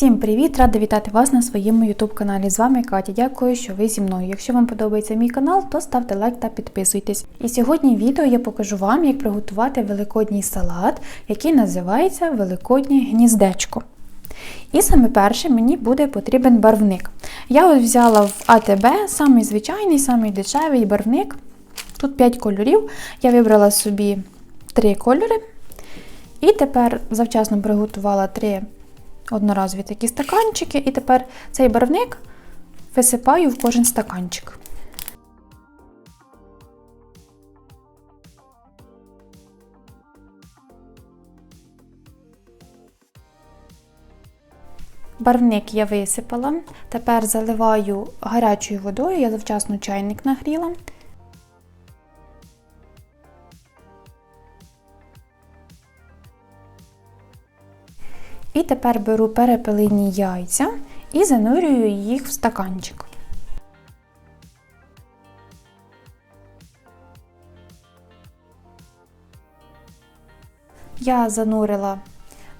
Всім привіт! Рада вітати вас на своєму YouTube каналі. З вами Катя. Дякую, що ви зі мною. Якщо вам подобається мій канал, то ставте лайк та підписуйтесь. І сьогодні в відео я покажу вам, як приготувати великодній салат, який називається Великоднє гніздечко. І саме перше мені буде потрібен барвник. Я ось взяла в АТБ самий звичайний, самий дешевий барвник. Тут 5 кольорів. Я вибрала собі 3 кольори. І тепер завчасно приготувала 3 одноразові такі стаканчики, і тепер цей барвник висипаю в кожен стаканчик. Барвник я висипала. Тепер заливаю гарячою водою, я завчасно чайник нагріла. І тепер беру перепелині яйця і занурюю їх в стаканчик. Я занурила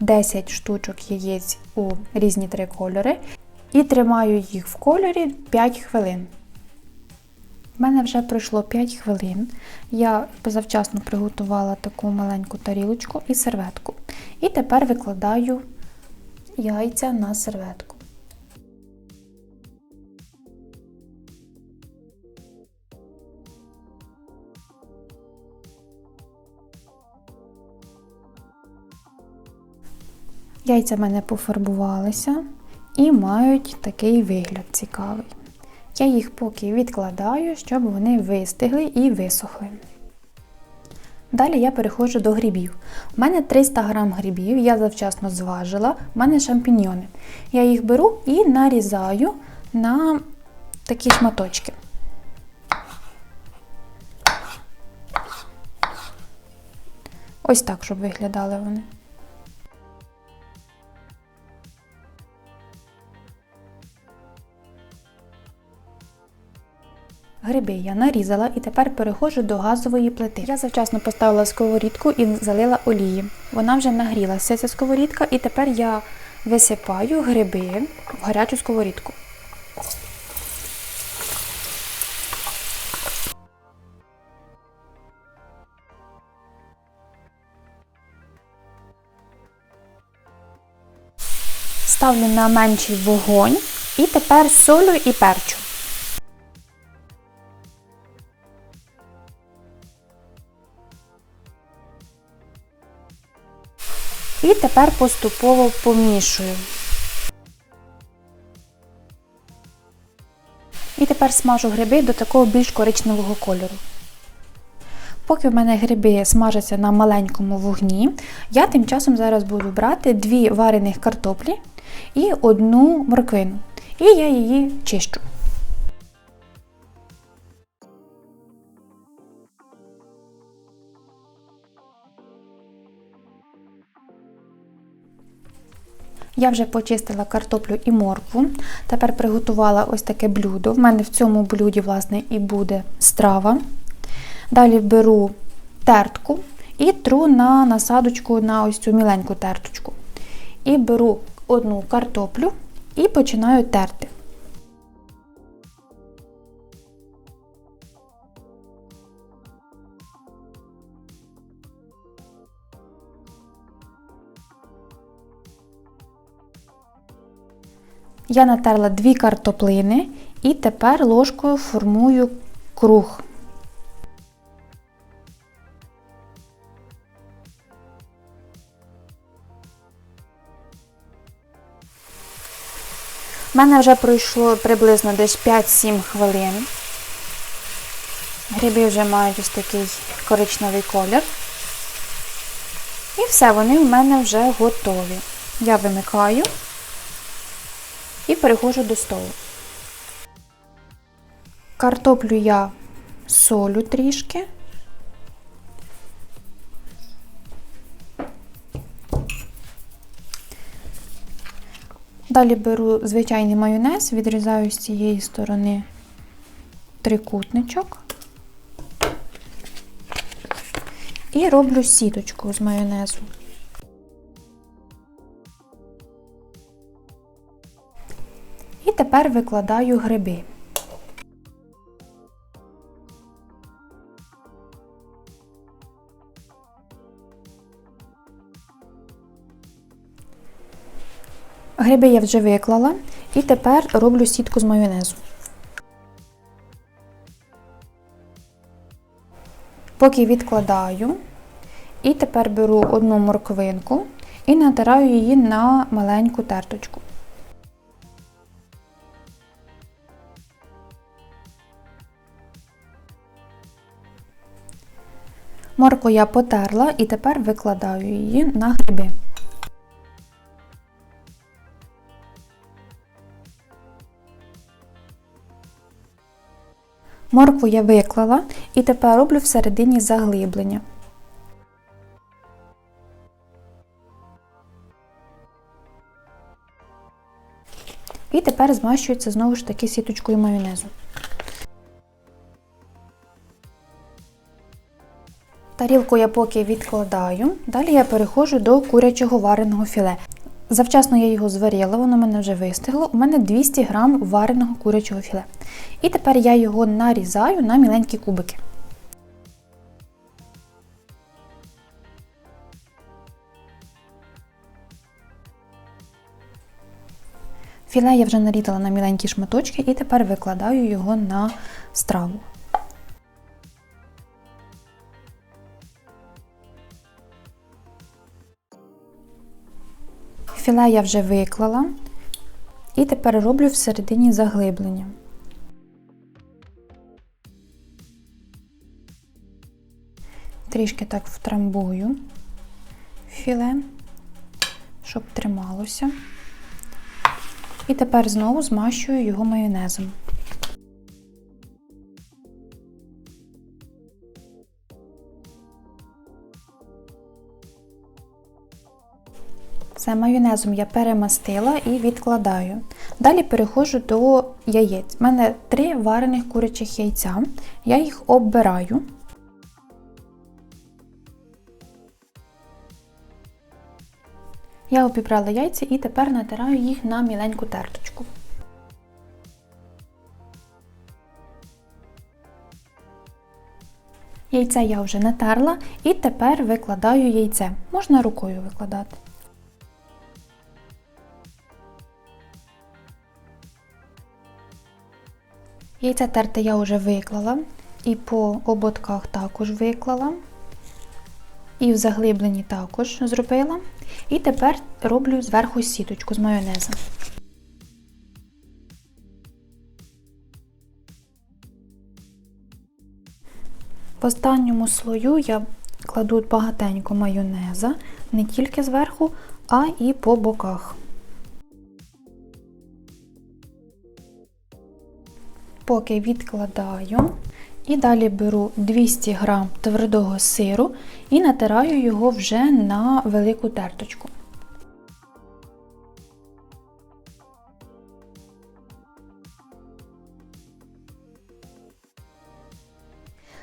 10 штучок яєць у різні три кольори і тримаю їх в кольорі 5 хвилин. У мене вже пройшло 5 хвилин. Я завчасно приготувала таку маленьку тарілочку і серветку. І тепер викладаю яйця на серветку. Яйця в мене пофарбувалися і мають такий вигляд цікавий. Я їх поки відкладаю, щоб вони вистигли і висохли. Далі я переходжу до грибів. У мене 300 грам грибів, я завчасно зважила, у мене шампіньйони. Я їх беру і нарізаю на такі шматочки. Ось так, щоб виглядали вони. Гриби я нарізала і тепер переходжу до газової плити. Я завчасно поставила сковорідку і залила олії. Вона вже нагрілася, ця сковорідка, і тепер я висипаю гриби в гарячу сковорідку. Ставлю на менший вогонь і тепер солю і перчу. І тепер поступово помішую. І тепер смажу гриби до такого більш коричневого кольору. Поки в мене гриби смажаться на маленькому вогні, я тим часом зараз буду брати дві варених картоплі і одну морквину. І я її чищу. Я вже почистила картоплю і моркву. Тепер приготувала ось таке блюдо. В мене в цьому блюді, власне, і буде страва. Далі беру тертку і тру на насадочку на ось цю міленьку терточку. І беру одну картоплю і починаю терти. Я натерла дві картоплини і тепер ложкою формую круг. У мене вже пройшло приблизно десь 5-7 хвилин. Гриби вже мають ось такий коричневий колір. І все, вони в мене вже готові. Я вимикаю і переходжу до столу. Картоплю я солю трішки. Далі беру звичайний майонез, відрізаю з цієї сторони трикутничок і роблю сіточку з майонезу. Тепер викладаю гриби. Гриби я вже виклала і тепер роблю сітку з майонезу. Поки відкладаю, і тепер беру одну морквинку і натираю її на маленьку терточку. Морку я потерла і тепер викладаю її на гриби. Моркву я виклала і тепер роблю всередині заглиблення. І тепер змащується знову ж таки сіточкою майонезу. Тарілку я поки відкладаю. Далі я переходжу до курячого вареного філе. Завчасно я його зварила, воно мене вже вистигло. У мене 200 г вареного курячого філе. І тепер я його нарізаю на міленькі кубики. Філе я вже нарізала на міленькі шматочки і тепер викладаю його на страву. Філе я вже виклала і тепер роблю всередині заглиблення. Трішки так втрамбую філе, щоб трималося. І тепер знову змащую його майонезом. Все, майонезом я перемастила і відкладаю. Далі переходжу до яєць. У мене три варених курячих яйця. Я їх оббираю. Я обібрала яйця і тепер натираю їх на міленьку терточку. Яйце я вже натерла і тепер викладаю яйце. Можна рукою викладати. Яйце терте я вже виклала, і по ободках також виклала, і в заглибленні також зробила. І тепер роблю зверху сіточку з майонезом. В останньому слою я кладу багатенько майонеза, не тільки зверху, а і по боках. Поки відкладаю і далі беру 200 г твердого сиру і натираю його вже на велику терточку.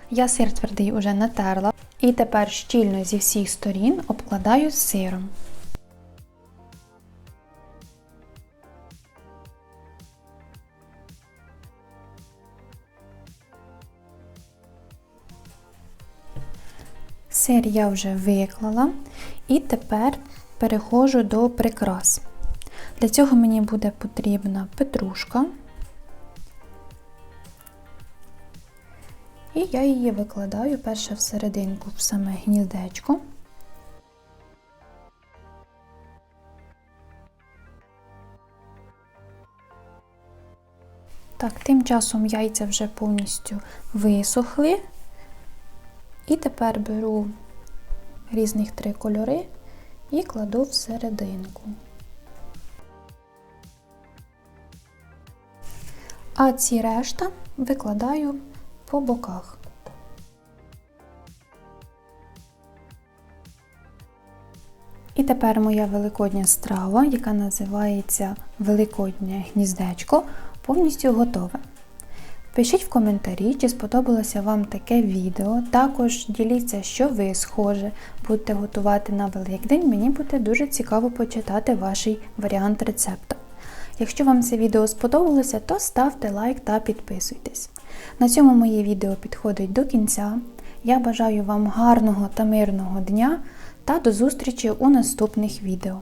Я сир твердий уже натерла і тепер щільно зі всіх сторін обкладаю сиром. Сир я вже виклала і тепер переходжу до прикрас. Для цього мені буде потрібна петрушка. І я її викладаю перше всерединку в саме гніздечко. Так, тим часом яйця вже повністю висохли. І тепер беру різних три кольори і кладу всерединку. А ці решта викладаю по боках. І тепер моя великодня страва, яка називається Великоднє гніздечко, повністю готова. Пишіть в коментарі, чи сподобалося вам таке відео. Також діліться, що ви схоже будете готувати на Великдень. Мені буде дуже цікаво почитати ваш варіант рецепту. Якщо вам це відео сподобалося, то ставте лайк та підписуйтесь. На цьому моє відео підходить до кінця. Я бажаю вам гарного та мирного дня та до зустрічі у наступних відео.